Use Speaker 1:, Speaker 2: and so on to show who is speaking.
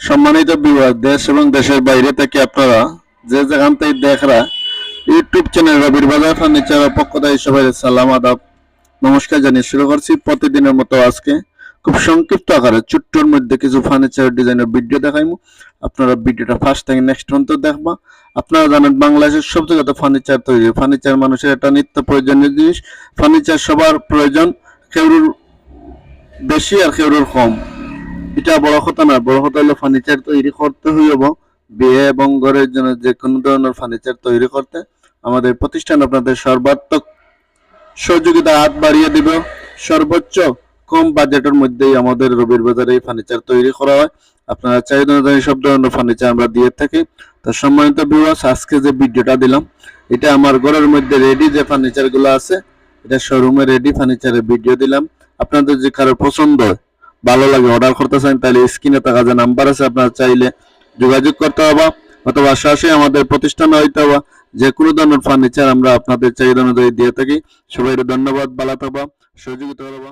Speaker 1: সম্মানিত বিভাগ দেশ এবং দেশের বাইরে থেকে আপনারা যে যেখান থেকে দেখরা, ইউটিউব চ্যানেল রবির বাজার ফার্নিচার পক্ষ থেকে সবাই সালাম, আদাব, নমস্কার জানিয়ে শুরু করছি প্রতিদিনের মতো আজকে। খুব সংক্ষিপ্ত আকারে, ছোট্টর মধ্যে কিছু ফার্নিচার ডিজাইনের ভিডিও দেখাইমু। আপনারা ভিডিওটা ফার্স্ট থেকে নেক্সট পর্যন্ত দেখবা। আপনারা জানেন বাংলাদেশের সবচেয়ে যত ফার্নিচার তৈরি। ফার্নিচার মানুষের একটা নিত্য প্রয়োজনীয় জিনিস। ফার্নিচার সবার প্রয়োজন কেউর বেশি আর কেউর কম। এটা বড় কথা না, বড় কথা হলো ফার্নিচার তৈরি করতে হই হইব, বিয়ে এবং ঘরের জন্য যে কোনো ধরনের ফার্নিচার তৈরি করতে। আমাদের প্রতিষ্ঠান আপনাদের সর্বাত্মক সহযোগিতা হাত বাড়িয়ে দিব। সর্বোচ্চ কম বাজেটের মধ্যেই আমাদের রবির বাজারে এই ফার্নিচার তৈরি করা হয়। আপনারা চাহিদা অনুযায়ী সব ধরনের ফার্নিচার আমরা দিয়ে থাকি। তো সম্মানিত বিবাস আজকে যে ভিডিওটা দিলাম, এটা আমার ঘরের মধ্যে রেডি যে ফার্নিচারগুলো আছে, এটা শোরুমে রেডি ফার্নিচারের ভিডিও দিলাম। আপনাদের যে কারও পছন্দ হয় ভালো লাগে অর্ডার করতে চান, তাহলে স্ক্রিনে থাকা যে নাম্বার আছে, আপনার চাইলে যোগাযোগ করতে হবে, অথবা সরাসরি আমাদের প্রতিষ্ঠানে হইতে হবে যে কোনো ধরনের ফার্নিচার আমরা আপনাদের চাহিদা অনুযায়ী দিয়ে থাকি। সবাই ধন্যবাদ, ভালো থাকবা সহযোগিতা করবা